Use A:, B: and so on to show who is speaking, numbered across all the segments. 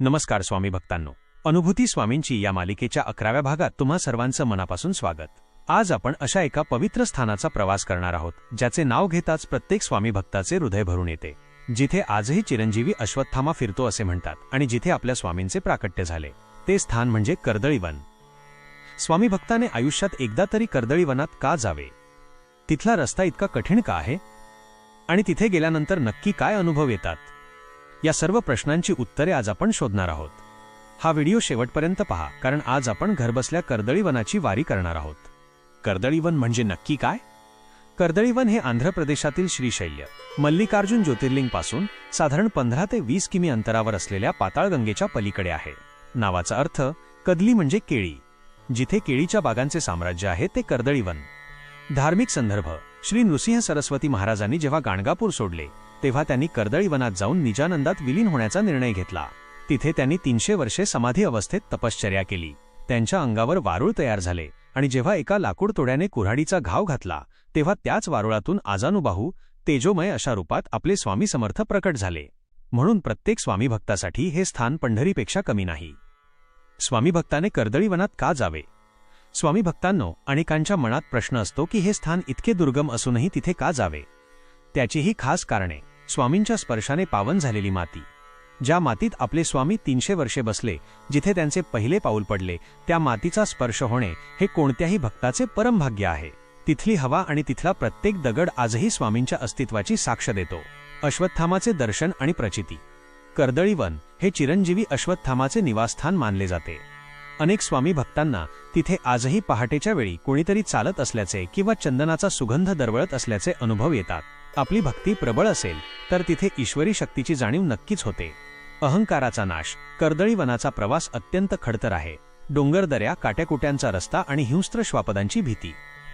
A: नमस्कार स्वामी भक्तांनो. अनुभूती स्वामींची या मालिकेच्या अकराव्या भागात तुम्हा सर्वांचं मनापासून स्वागत. आज आपण अशा एका पवित्र स्थानाचा प्रवास करणार आहोत ज्याचे नाव घेताच प्रत्येक स्वामी भक्ताचे हृदय भरून येते. जिथे आजही चिरंजीवी अश्वत्थामा फिरतो असे म्हणतात आणि जिथे आपल्या स्वामींचे प्राकट्य झाले. ते स्थान म्हणजे कर्दळीवन. स्वामी भक्ताने आयुष्यात एकदा तरी कर्दळीवनात का जावे? तिथला रस्ता इतका कठीण का आहे? आणि तिथे गेल्यानंतर नक्की काय अनुभव येतात? या सर्व प्रश्नांची उत्तरे आज आपण शोधणार आहोत. हा व्हिडिओ शेवटपर्यंत पहा कारण आज आपण घरबसल्या कर्दळीवनाची वारी करणार आहोत. कर्दळीवन म्हणजे नक्की काय? कर्दळीवन हे आंध्र प्रदेशातील श्रीशैल्य मल्लिकार्जुन ज्योतिर्लिंगपासून साधारण पंधरा ते वीस किमी अंतरावर असलेल्या पाताळगंगेच्या पलीकडे आहे. नावाचा अर्थ कदली म्हणजे केळी. जिथे केळीच्या बागांचे साम्राज्य आहे ते कर्दळीवन. धार्मिक संदर्भ श्री नृसिंह सरस्वती महाराजांनी जेव्हा गाणगापूर सोडले तेव्हा त्यांनी कर्दळीवनात जाऊन निजानंदात विलीन होण्याचा निर्णय घेतला. तिथे त्यांनी तीनशे वर्षे समाधी अवस्थेत तपश्चर्या केली. त्यांच्या अंगावर वारुळ तयार झाले आणि जेव्हा एका लाकूड तोड्याने कुऱ्हाडीचा घाव घातला तेव्हा त्याच वारुळातून आजानुबाहू तेजोमय अशा रूपात आपले स्वामी समर्थ प्रकट झाले. म्हणून प्रत्येक स्वामी भक्तासाठी हे स्थान पंढरीपेक्षा कमी नाही. स्वामी भक्ताने कर्दळीवनात का जावे? स्वामी भक्तांनो अनेकांच्या मनात प्रश्न असतो की हे स्थान इतके दुर्गम असूनही तिथे का जावे? त्याचीही खास कारणे. स्वामींच्या स्पर्शाने पावन झालेली माती. ज्या मातीत आपले स्वामी तीनशे वर्षे बसले जिथे त्यांचे पहिले पाऊल पडले त्या मातीचा स्पर्श होणे हे कोणत्याही भक्ताचे परमभाग्य आहे. तिथली हवा आणि तिथला प्रत्येक दगड आजही स्वामींच्या अस्तित्वाची साक्ष देतो. अश्वत्थामाचे दर्शन आणि प्रचिती. कर्दळीवन हे चिरंजीवी अश्वत्थामाचे निवासस्थान मानले जाते. अनेक स्वामी भक्तांना तिथे आजही पहाटेच्या वेळी कोणीतरी चालत असल्याचे किंवा चंदनाचा सुगंध दरवळत असल्याचे अनुभव येतात. आपली भक्ती प्रबळ असेल तर तिथे ईश्वरी शक्तीची जाणीव नक्कीच होते. अहंकाराचा नाश कर्दळी वनाचा प्रवास अत्यंत खडतर आहे. डोंगरदऱ्या काट्याकुट्यांचा रस्ता आणि हिंस्त्र श्वापदांची भीती.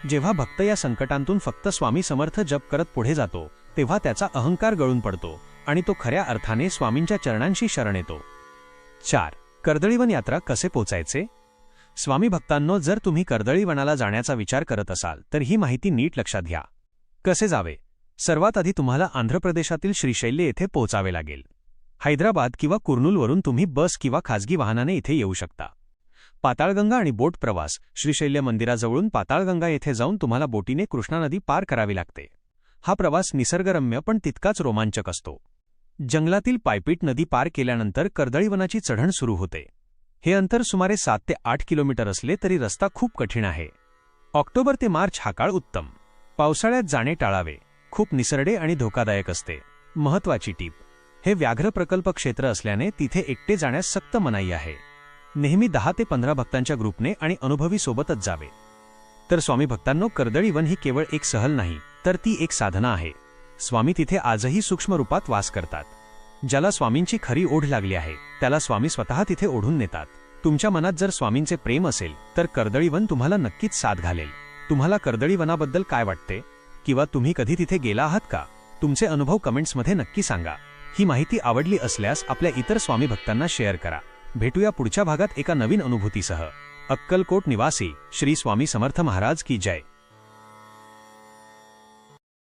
A: जेव्हा भक्त या संकटांतून फक्त स्वामी समर्थ जप करत पुढे जातो तेव्हा त्याचा अहंकार गळून पडतो आणि तो खऱ्या अर्थाने स्वामींच्या चरणांशी शरण येतो. चार. कर्दळीवन यात्रा कसे पोचायचे? स्वामी भक्तांनो जर तुम्ही कर्दळीवनाला जाण्याचा विचार करत असाल तर ही माहिती नीट लक्षात घ्या. कसे जावे? सर्वात आधी तुम्हाला आंध्र प्रदेशातील श्रीशैल्य येथे पोहोचावे लागेल. हैदराबाद किंवा कुर्नूलवरून तुम्ही बस किंवा खाजगी वाहनाने इथे येऊ शकता. पाताळगंगा आणि बोट प्रवास श्रीशैल्य मंदिराजवळून पाताळगंगा येथे जाऊन तुम्हाला बोटीने कृष्णा नदी पार करावी लागते. हा प्रवास निसर्गरम्य पण तितकाच रोमांचक असतो. जंगलातील पायपीट नदी पार केल्यानंतर कर्दळीवनाची चढण सुरू होते. हे अंतर सुमारे सात ते आठ किलोमीटर असले तरी रस्ता खूप कठीण आहे. ऑक्टोबर ते मार्च हा काळ उत्तम. पावसाळ्यात जाणे टाळावे. खूप निसरडे आणि धोकादायक असते. महत्वाची टीप हे व्याघ्र प्रकल्प क्षेत्र असल्याने तिथे एकटे जाण्यास सक्त मनाई आहे. नेहमी दहा ते पंधरा भक्तांच्या ग्रुपने आणि अनुभवी सोबतच जावे. तर स्वामी भक्तांनो कर्दळीवन ही केवळ एक सहल नाही तर ती एक साधना आहे. स्वामी तिथे आजही सूक्ष्म रूपात वास करतात. ज्याला स्वामींची खरी ओढ लागली आहे त्याला स्वामी स्वतः तिथे ओढून नेतात. तुमच्या मनात जर स्वामींचे प्रेम असेल तर कर्दळीवन तुम्हाला नक्कीच साथ घालेल. तुम्हाला कर्दळीवनाबद्दल काय वाटते? किंवा तुम्ही कधी तिथे गेला आहात का? तुमचे अनुभव कमेंट्समध्ये नक्की सांगा. ही माहिती आवडली असल्यास आपल्या इतर स्वामी भक्तांना शेअर करा. भेटूया पुढच्या भागात एका नवीन अनुभूतीसह. अक्कलकोट निवासी श्री स्वामी समर्थ महाराज की जय.